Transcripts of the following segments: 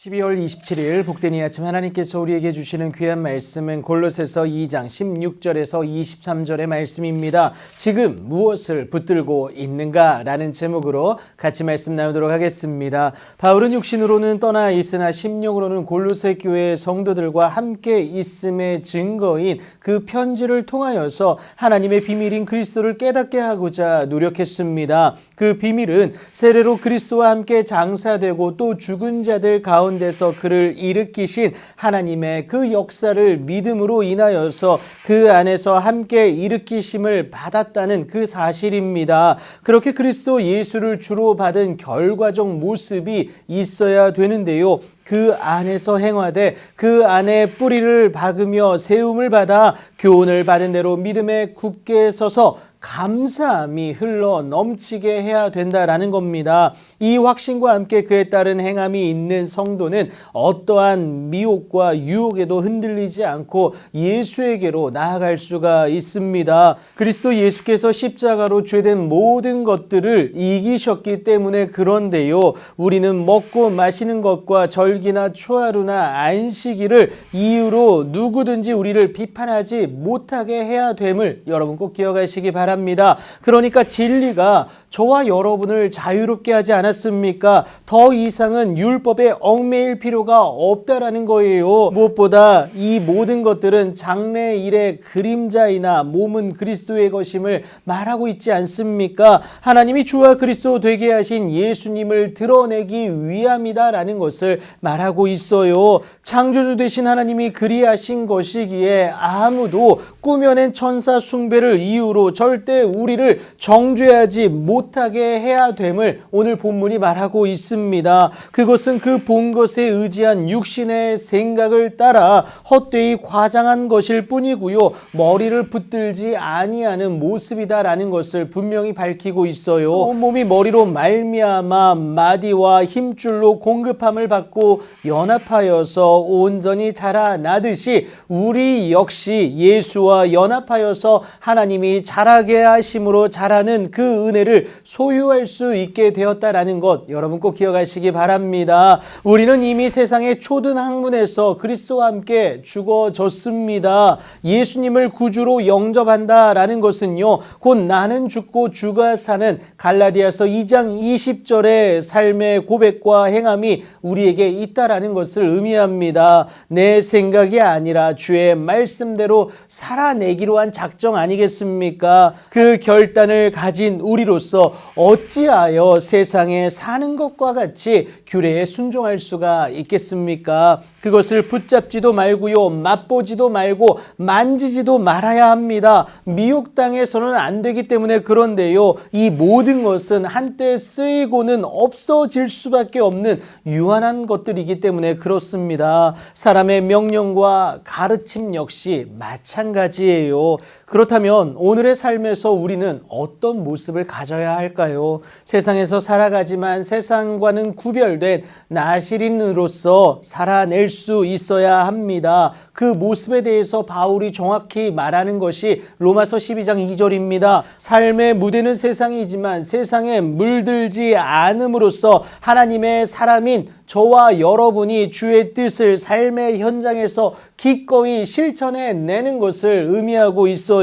12월 27일 복된 이 아침 하나님께서 우리에게 주시는 귀한 말씀은 골로새서 2장 16절에서 23절의 말씀입니다. 지금 무엇을 붙들고 있는가라는 제목으로 같이 말씀 나누도록 하겠습니다. 바울은 육신으로는 떠나 있으나 심령으로는 골로새 교회 성도들과 함께 있음의 증거인 그 편지를 통하여서 하나님의 비밀인 그리스도를 깨닫게 하고자 노력했습니다. 그 비밀은 세례로 그리스도와 함께 장사되고 또 죽은 자들 가운데 가운데서 그를 일으키신 하나님의 그 역사를 믿음으로 인하여서 그 안에서 함께 일으키심을 받았다는 그 사실입니다. 그렇게 그리스도 예수를 주로 받은 결과적 모습이 있어야 되는데요. 그 안에서 행하되 그 안에 뿌리를 박으며 세움을 받아 교훈을 받은 대로 믿음에 굳게 서서 감사함이 흘러 넘치게 해야 된다라는 겁니다. 이 확신과 함께 그에 따른 행함이 있는 성도는 어떠한 미혹과 유혹에도 흔들리지 않고 예수에게로 나아갈 수가 있습니다. 그리스도 예수께서 십자가로 죄된 모든 것들을 이기셨기 때문에 그런데요. 우리는 먹고 마시는 것과 절기나 초하루나 안식일을 이유로 누구든지 우리를 비판하지 못하게 해야 됨을 여러분 꼭 기억하시기 바랍니다. 바랍니다. 그러니까 진리가 저와 여러분을 자유롭게 하지 않았습니까? 더 이상은 율법에 얽매일 필요가 없다라는 거예요. 무엇보다 이 모든 것들은 장래 일의 그림자이나 몸은 그리스도의 것임을 말하고 있지 않습니까? 하나님이 주와 그리스도 되게 하신 예수님을 드러내기 위함이다라는 것을 말하고 있어요. 창조주 되신 하나님이 그리하신 것이기에 아무도 꾸며낸 천사 숭배를 이유로 절 절대 우리를 정죄하지 못 하게 해야 됨을 오늘 본문이 말하고 있습니다. 그것은 그 본 것에 의지한 육신의 생각을 따라 헛되이 과장한 것일 뿐이고요. 머리를 붙들지 아니하는 모습이다라는 것을 분명히 밝히고 있어요. 온몸이 머리로 말미암아 마디와 힘줄로 공급함을 받고 연합하여서 온전히 자라나듯이 우리 역시 예수와 연합하여서 하나님이 자라게 하심으로 자라는 그 은혜를 소유할 수 있게 되었다라는 것 여러분 꼭 기억하시기 바랍니다. 우리는 이미 세상의 초등 학문에서 그리스도와 함께 죽어졌습니다. 예수님을 구주로 영접한다라는 것은요. 곧 나는 죽고 주가 사는 갈라디아서 2장 20절의 삶의 고백과 행함이 우리에게 있다라는 것을 의미합니다. 내 생각이 아니라 주의 말씀대로 살아내기로 한 작정 아니겠습니까? 그 결단을 가진 우리로서 어찌하여 세상에 사는 것과 같이 규례에 순종할 수가 있겠습니까? 그것을 붙잡지도 말고요, 맛보지도 말고 만지지도 말아야 합니다. 미혹당해서는 안 되기 때문에 그런데요, 이 모든 것은 한때 쓰이고는 없어질 수밖에 없는 유한한 것들이기 때문에 그렇습니다. 사람의 명령과 가르침 역시 마찬가지예요. 그렇다면 오늘의 삶에서 우리는 어떤 모습을 가져야 할까요? 세상에서 살아가지만 세상과는 구별된 나시린으로서 살아낼 수 있어야 합니다. 그 모습에 대해서 바울이 정확히 말하는 것이 로마서 12장 2절입니다. 삶의 무대는 세상이지만 세상에 물들지 않음으로써 하나님의 사람인 저와 여러분이 주의 뜻을 삶의 현장에서 기꺼이 실천해 내는 것을 의미하고 있어요.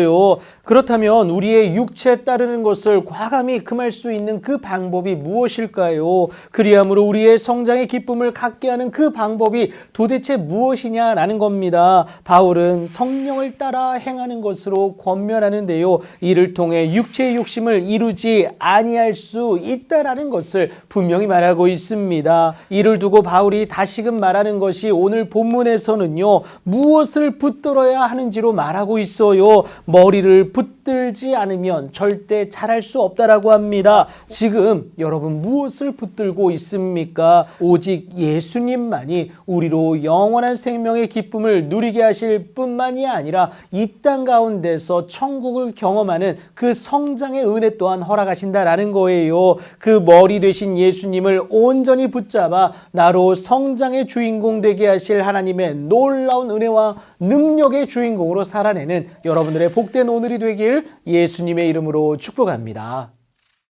그렇다면 우리의 육체에 따르는 것을 과감히 금할 수 있는 그 방법이 무엇일까요? 그리함으로 우리의 성장의 기쁨을 갖게 하는 그 방법이 도대체 무엇이냐라는 겁니다. 바울은 성령을 따라 행하는 것으로 권면하는데요. 이를 통해 육체의 욕심을 이루지 아니할 수 있다라는 것을 분명히 말하고 있습니다. 이를 두고 바울이 다시금 말하는 것이 오늘 본문에서는요, 무엇을 붙들어야 하는지로 말하고 있어요. 머리를 붙 들지 않으면 절대 잘할 수 없다라고 합니다. 지금 여러분 무엇을 붙들고 있습니까? 오직 예수님만이 우리로 영원한 생명의 기쁨을 누리게 하실 뿐만이 아니라 이 땅 가운데서 천국을 경험하는 그 성장의 은혜 또한 허락하신다라는 거예요. 그 머리 되신 예수님을 온전히 붙잡아 나로 성장의 주인공 되게 하실 하나님의 놀라운 은혜와 능력의 주인공으로 살아내는 여러분들의 복된 오늘이 되길 예수님의 이름으로 축복합니다.